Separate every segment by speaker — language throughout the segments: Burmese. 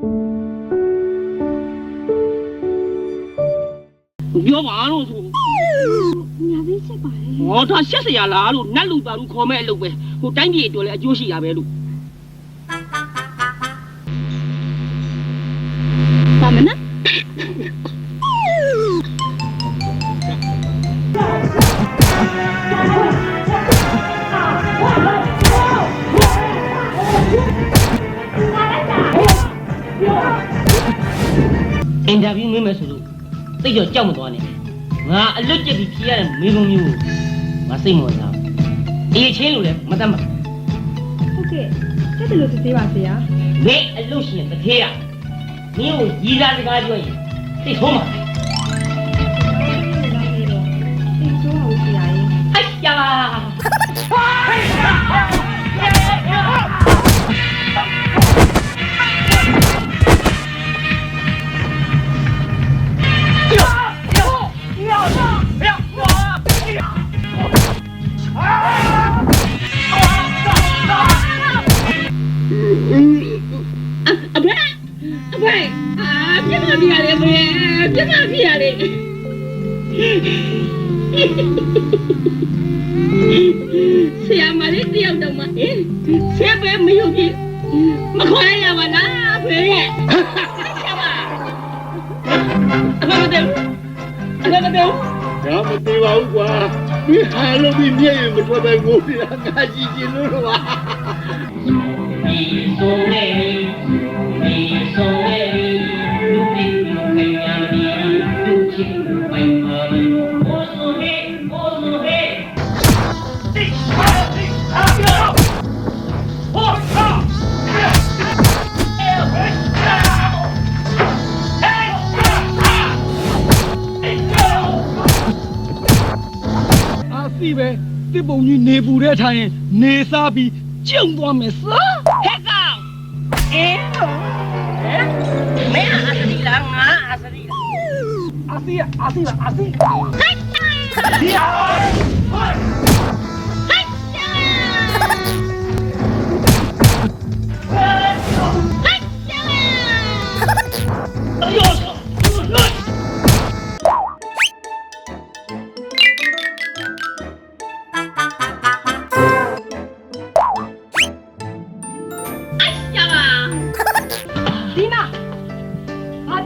Speaker 1: ပြောပါတော့ဆို
Speaker 2: ညာသေးချက်ပါလေ
Speaker 1: ဟောဒါရှက်စရာလားလို့နတ်လူပါလူခေါ်မဲ့အလုပ်ပဲဟိုတိုင်းပြည်အတွက်လည်းအကျိုးရှိတာပဲလို့
Speaker 2: ပါမနော်
Speaker 1: အင်တာဗျူးမင်းမယ်ဆိုလို့သိကြကြောက်မသွားနဲ့ငါအလွတ်ကျက်ပြီးဖြေရတဲ့မေးခွန်းမျိုးကိုငါစိတ်မဝင်စားဘူးအေးချင်းလို့လည်းမတတ်မှာ
Speaker 2: ဟုတ်ကဲ့ချက်တယ်လို့သေးပါစေရ
Speaker 1: မင်းအလွတ်ရှင်တစ်ခေရမင်းကိုရီးစားစကားပြောရင်သိဆုံးမှာ အဖေအဖေအာပြမပြရတယ်ဖေပြမပြရတယ်ဆရာမလေးတယောက်တော့မဟင်ဆက်ပဲမယူပြီမခေါ်ရရပါလားဖေရဲ့ဆက်ပါအဖေမတယ်အဖေမတယ်
Speaker 3: ဒါမသေးပါဘူးကွာဒီဟာလို့ဒီမျက်ရည်မထွက်ပဲငိုနေတာငါကြည့်ကြည့်လို့တော့ပါ
Speaker 4: စီပဲတစ်ပုံကြီးနေပူတဲ့ထိုင်ရင်နေစားပြီးကျုံသွားမယ်စ
Speaker 1: ဟဲ့ ကောင်အဲဟမ်မင်းအစရီလားငါ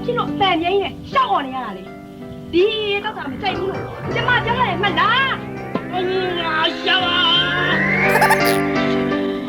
Speaker 2: ဖြစ်လို့အတန်ငိမ့်နဲ့ရှောက်အောင်နေရတာလေဒီတော့ကမကြိုက်ဘူးလို့ကျမပြောရတယ်မှ